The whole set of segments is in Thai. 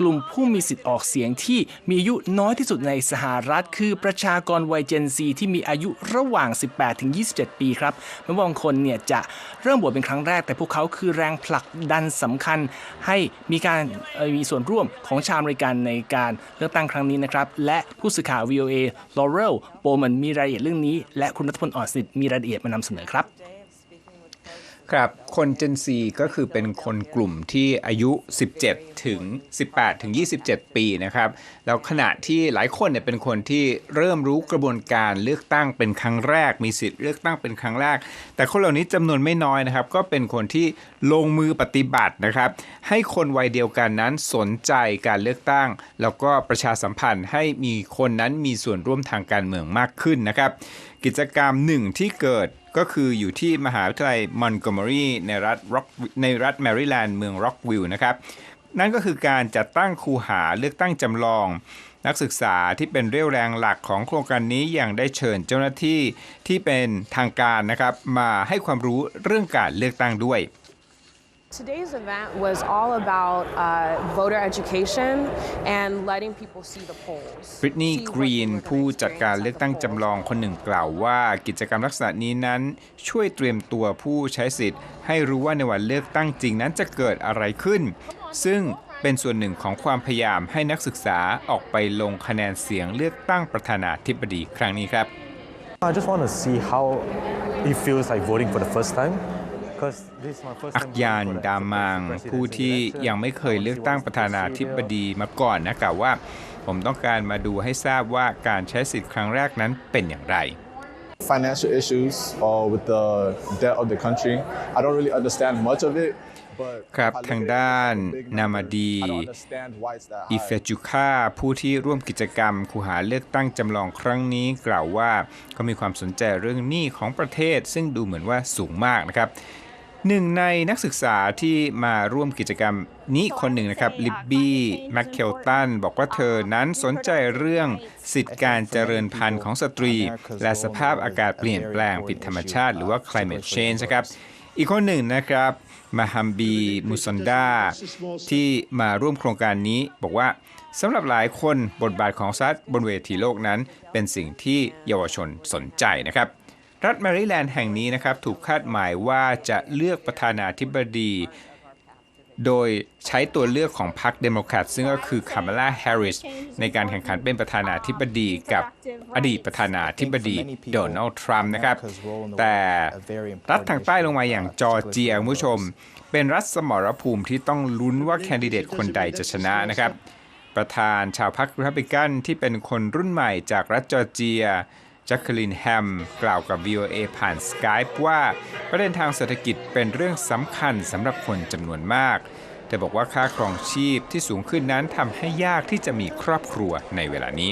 กลุ่มผู้มีสิทธิ์ออกเสียงที่มีอายุน้อยที่สุดในสหรัฐ คือประชากรวัยเจนซีที่มีอายุระหว่าง 18 ถึง 27 ปีครับไม่ว่าบางคนเนี่ยจะเริ่มโหวตเป็นครั้งแรก แต่พวกเขาคือแรงผลักดันสำคัญ ให้มีการมีส่วนร่วมของชาวอเมริกันในการเลือกตั้งครั้งนี้นะครับและผู้สื่อข่าว VOA Laurel Bowman มีรายละเอียดเรื่องนี้ และคุณรัฐพลอ่อนสนิทมีรายละเอียดมานำเสนอครับ ครับ คน Gen Z ก็คือเป็นคนกลุ่มที่อายุ 17 ถึง 18 ถึง 27 ปีนะครับ แล้วขณะที่หลายคนเนี่ยเป็นคนที่เริ่มรู้กระบวนการเลือกตั้งเป็นครั้งแรก มีสิทธิ์เลือกตั้งเป็นครั้งแรก แต่คนเหล่านี้จำนวนไม่น้อยนะครับ ก็เป็นคนที่ลงมือปฏิบัตินะครับ ให้คนวัยเดียวกันนั้นสนใจการเลือกตั้ง แล้วก็ประชาสัมพันธ์ให้มีคนนั้นมีส่วนร่วมทางการเมืองมากขึ้นนะครับ กิจกรรมหนึ่งที่เกิด ก็คืออยู่ที่มหาวิทยาลัยมอนโกเมอรีในรัฐร็อกในรัฐแมริแลนด์เมืองร็อกวิลล์นะครับ นั่นก็คือการจัดตั้งคูหาเลือกตั้งจำลอง นักศึกษาที่เป็นเรี่ยวแรงหลักของโครงการนี้ยังได้เชิญเจ้าหน้าที่ที่เป็นทางการนะครับมาให้ความรู้เรื่องการเลือกตั้งด้วย Today's event was all about uh, voter education and letting people see the polls. บริตนีย์ see ก what รีน they were ผู้ gonna จัดการ experience เลือกตั้ง at the จำลอง polls. คนหนึ่งกล่าวว่ากิจกรรมลักษณะนี้นั้น ช่วยเตรียมตัวผู้ใช้สิทธิ์ ให้รู้ว่าในวันเลือกตั้งจริงนั้นจะเกิดอะไรขึ้น ซึ่งเป็นส่วนหนึ่งของความพยายามให้นักศึกษาออกไปลงคะแนนเสียงเลือกตั้งประธานาธิบดีครั้งนี้ครับ I just want to see how it feels like voting for the first time. Because this is my first อั time กยาน voting for the ดามัง presidential ผู้ที่ election. ยังไม่เคยเลือกตั้ง I want ประธานาธิบ to see ดีมาก่อนนะกล่าวว่า ผมต้องการมาดูให้ทราบว่าการใช้สิทธิ์ครั้งแรกนั้นเป็นอย่างไร financial issues uh, with the debt of the country. I don't really understand much of it. But ครับ if I look ทาง at it, ด้าน it's a big นามา number. ดี I don't understand why it's that อิเฟ high. จูคาผู้ที่ร่วมกิจกรรมคูหาเลือกตั้งจำลองครั้งนี้ กล่าวว่าเขามีความสนใจเรื่องหนี้ของประเทศ ซึ่งดูเหมือนว่าสูงมากนะครับ หนึ่งในนักศึกษาที่มาร่วมกิจกรรมนี้คนหนึ่งนะครับลิบบี้แมคเคลตันบอกว่าเธอนั้นสนใจเรื่องสิทธิการเจริญพันธุ์ของสตรี และสภาพอากาศเปลี่ยนแปลงผิดธรรมชาติ หรือว่า climate change นะครับอีกคนหนึ่งนะครับมาฮัมบีมุซันดาที่มาร่วมโครงการนี้บอกว่าสำหรับหลายคนบทบาทของซัดบนเวทีโลกนั้น เป็นสิ่งที่เยาวชนสนใจนะครับ รัฐแมริแลนด์แห่งนี้นะครับถูกคาดหมายว่าจะเลือกประธานาธิบดี โดยใช้ตัวเลือกของพรรคเดโมแครตซึ่งก็คือคามาลาแฮร์ริสในการแข่งขันเป็นประธานาธิบดีกับอดีตประธานาธิบดีโดนัลด์ทรัมป์นะครับ แต่รัฐทางใต้ลงมาอย่างจอร์เจียคุณผู้ชม เป็นรัฐสมรภูมิที่ต้องลุ้นว่าแคนดิเดตคนใดจะชนะนะครับ ประธานชาวพรรครีพับลิกันที่เป็นคนรุ่นใหม่จากรัฐจอร์เจีย จ็คคลินแฮมกล่าวกับ VOA ผ่านสกายว่า ประเด็นทางเศรษฐกิจเป็นเรื่องสำคัญสำหรับคนจำนวนมากเธอบอกว่าค่าครองชีพที่สูงขึ้นนั้นทำให้ยากที่จะมีครอบครัวในเวลานี้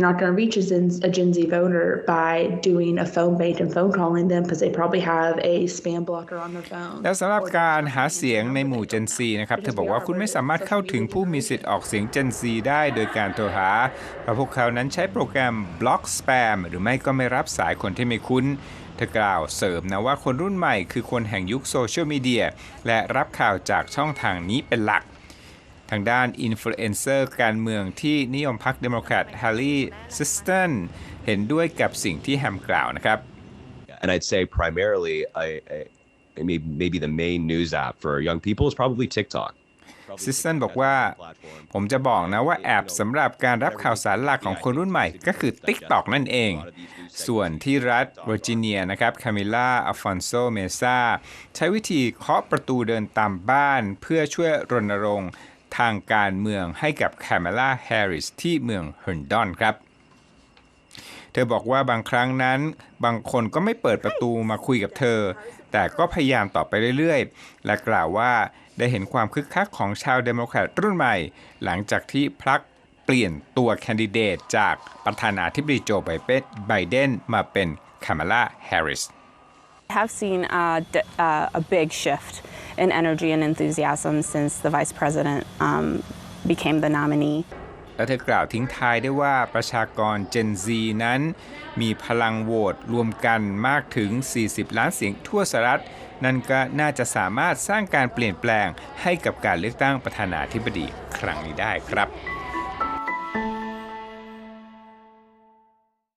You're not going to reach a Gen, a Gen Z voter by doing a phone bait and phone calling them because they probably have a spam blocker on their phone. แล้วสำหรับการหาเสียงในหมู่ Gen Z นะครับ เธอบอกว่าคุณไม่สามารถเข้าถึงผู้มีสิทธิ์ออกเสียง Gen Z ได้โดยการโทรหาเพราะพวกเขานั้นใช้โปรแกรม Block Spam หรือไม่ก็ไม่รับสายคนที่ไม่คุ้นเธอกล่าวเสริมนะว่าคนรุ่นใหม่คือคนแห่งยุคโซเชียลมีเดียและรับข่าวจากช่องทางนี้เป็นหลัก ทางด้านอินฟลูเอนเซอร์การเมืองที่นิยมพรรคเดโมแครตแฮร์รี่ซิสตันเห็นด้วยกับสิ่งที่แฮมกล่าวนะครับ and I'd say primarily, I, I maybe maybe the main news app for young people is probably TikTok. ซิสตันบอกว่า ผมจะบอกนะว่าแอปสำหรับการรับข่าวสารหลักของคนรุ่นใหม่ก็คือ TikTok นั่นเอง ส่วนที่รัฐเวอร์จิเนียนะครับคามิล่าอัลฟอนโซเมซาใช้วิธีเคาะประตูเดินตามบ้านเพื่อช่วยรณรงค์ ทางการเมืองให้กับแคมล่าแฮร์ริสที่เมืองเฮิร์นดอนครับ เธอบอกว่าบางครั้งนั้นบางคนก็ไม่เปิดประตูมาคุยกับเธอ แต่ก็พยายามต่อไปเรื่อยๆ และกล่าวว่าได้เห็นความคึกคักของชาวเดโมแครตรุ่นใหม่ หลังจากที่พลักเปลี่ยนตัวแคนดิเดตจากประธานาธิบดีโจไบเดนมาเป็นคามาลาแฮร์ริส have seen uh, d- uh, a big shift in energy and enthusiasm since the vice president um, became the nominee. และเธอกล่าวทิ้งท้ายได้ว่าประชากร Gen Z นั้น มีพลังโหวตรวมกันมากถึง 40 ล้านเสียงทั่วสหรัฐ นั่นก็น่าจะสามารถสร้างการเปลี่ยนแปลงให้กับการเลือกตั้งประธานาธิบดีครั้งนี้ได้ครับ